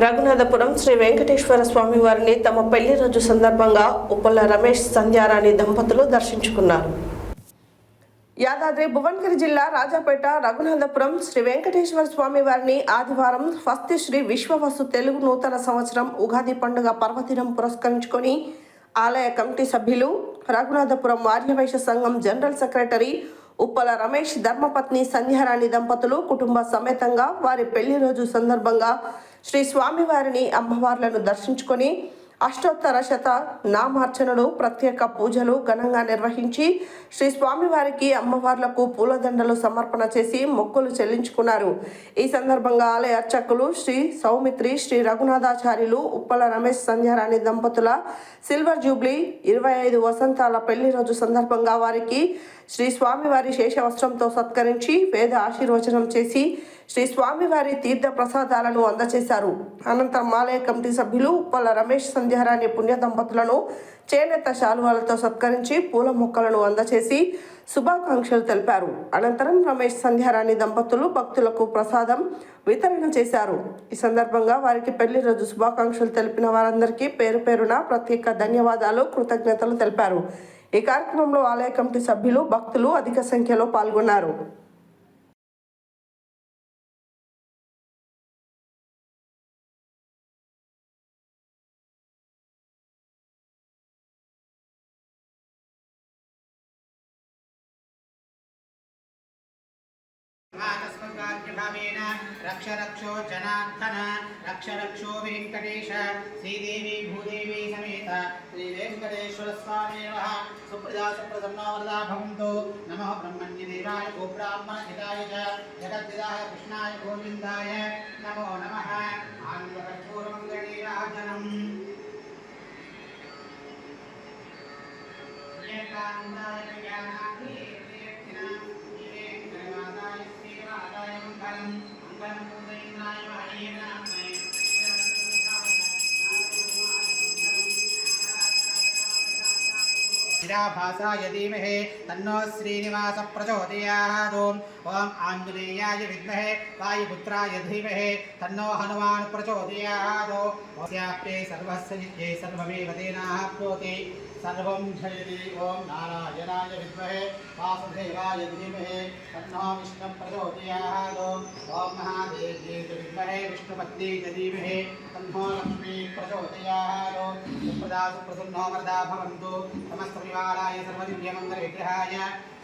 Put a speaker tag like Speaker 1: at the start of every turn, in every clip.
Speaker 1: రఘునాథపురం శ్రీ వెంకటేశ్వర స్వామి వారిని తమ పెళ్ళి రోజు సందర్భంగా ఉప్పల రమేష్ సంధ్యారాణి దంపతులు దర్శించుకున్నారు. యాదాద్రి భువనగిరి జిల్లా రాజాపేట రఘునాథపురం శ్రీ వెంకటేశ్వర స్వామి వారిని ఆదివారం స్వస్తి శ్రీ విశ్వవసు తెలుగు నూతన సంవత్సరం ఉగాది పండుగ పర్వదినం పురస్కరించుకొని ఆలయ కమిటీ సభ్యులు రఘునాథపురం ఆర్యవైశ్య సంఘం జనరల్ సెక్రటరీ ఉప్పల రమేష్ ధర్మపత్ని సంధ్యారాణి దంపతులు కుటుంబ సమేతంగా వారి పెళ్ళి రోజు సందర్భంగా శ్రీ స్వామివారిని అమ్మవార్లను దర్శించుకొని అష్టోత్తర శత నామార్చనలు ప్రత్యేక పూజలు ఘనంగా నిర్వహించి శ్రీ స్వామివారికి అమ్మవార్లకు పూలదండలు సమర్పణ చేసి మొక్కులు చెల్లించుకున్నారు. ఈ సందర్భంగా ఆలయ అర్చకులు శ్రీ సౌమిత్రి శ్రీ రఘునాథాచార్యులు ఉప్పల రమేష్ సంధ్యారాణి దంపతుల సిల్వర్ జూబ్లీ ఇరవై ఐదు వసంతాల పెళ్ళి రోజు సందర్భంగా వారికి శ్రీ స్వామివారి శేషవస్త్రంతో సత్కరించి వేద ఆశీర్వచనం చేసి శ్రీ స్వామివారి తీర్థ ప్రసాదాలను అందజేశారు అనంతరం ఆలయ కమిటీ సభ్యులు ఉప్పల రమేష్ సంధ్యారాణి పుణ్య దంపతులను చేనేత శాలువాలతో సత్కరించి పూల మొక్కలను అందజేసి శుభాకాంక్షలు తెలిపారు. అనంతరం రమేష్ సంధ్యారాణి దంపతులు భక్తులకు ప్రసాదం వితరణ చేశారు. ఈ సందర్భంగా వారికి పెళ్ళి రోజు శుభాకాంక్షలు తెలిపిన వారందరికీ పేరు పేరున ప్రత్యేక ధన్యవాదాలు కృతజ్ఞతలు తెలిపారు. ఈ కార్యక్రమంలో ఆలయ కమిటీ సభ్యులు భక్తులు అధిక సంఖ్యలో పాల్గొన్నారు
Speaker 2: तस्मद्वाक्यभावेन रक्ष रक्षो जनार्दन रक्ष रक्षो वेङ्कटेश श्रीदेवी भूदेवी समेत श्रीवेङ्कटेश्वरस्वामी नमः सुप्रजा सुप्रसन्नवरदा भवन्तु नमः ब्रह्मण्यदेवाय गोब्राह्मणहिताय च, जगद्विदाय कृष्णाय गोविन्दाय नमो नमः। आनन्दकर्पूरमङ्गणीराजनम् एकान्ताय ज्ञानाभिनाय मङ्गलम् मङ्गलम् पूजयिन्द्राय हरेण भाषाय धीमहि तन्नो श्रीनिवास प्रचोदयात् ॐ आञ्जनेयाय विद्महे, वायुपुत्राय धीमहि, तन्नो हनुमान् प्रचोदयात् अस्याप्ते सर्वस्य नित्ये सर्वमेव तेनाः प्रोति। सर्वं जयति ॐ नारायणाय विद्महे, वासुदेवाय धीमहि तन्नो विष्णुं प्रचोदयात् ॐ महादेव्यै च विद्महे, विष्णुपत्नी च धीमहि, तन्नो लक्ष्मी प्रचोदयात् सुप्रदा सुप्रसन्नो वरदा भवन्तु समस्तपरिवाराय सर्वदिव्यमङ्गलविग्रहाय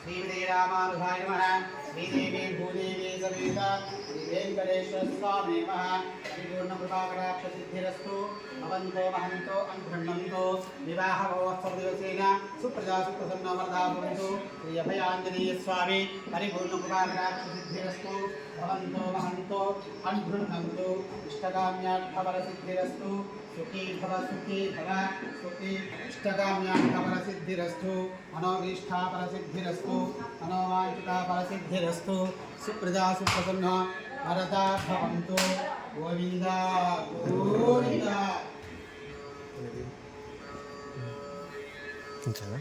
Speaker 2: श्रीमते नमः श्रीदेवी भूदेवी समेत श्रीवेङ्कटेश्वर स्वामी नमः परिपूर्णकृपाकटाक्षसिद्धिरस्तु भवन्तो महन्तो अनुगृह्णन्तो विवाहमहोत्सवदिवसेन सुप्रजा सुप्रसन्नो भवन्तु श्री अभयाञ्जनेय स्वामी परिपूर्णकृपाकटाक्षसिद्धिरस्तु भवन्तो महन्तो अनुगृह्णन्तु सुखी भव सुखी भव सुखी మనోవాంఛిత ఫలసిద్ధిరస్తు
Speaker 3: సుప్రజా సుప్రసన్న భరతా భవంతు గోవింద గోవింద చాలా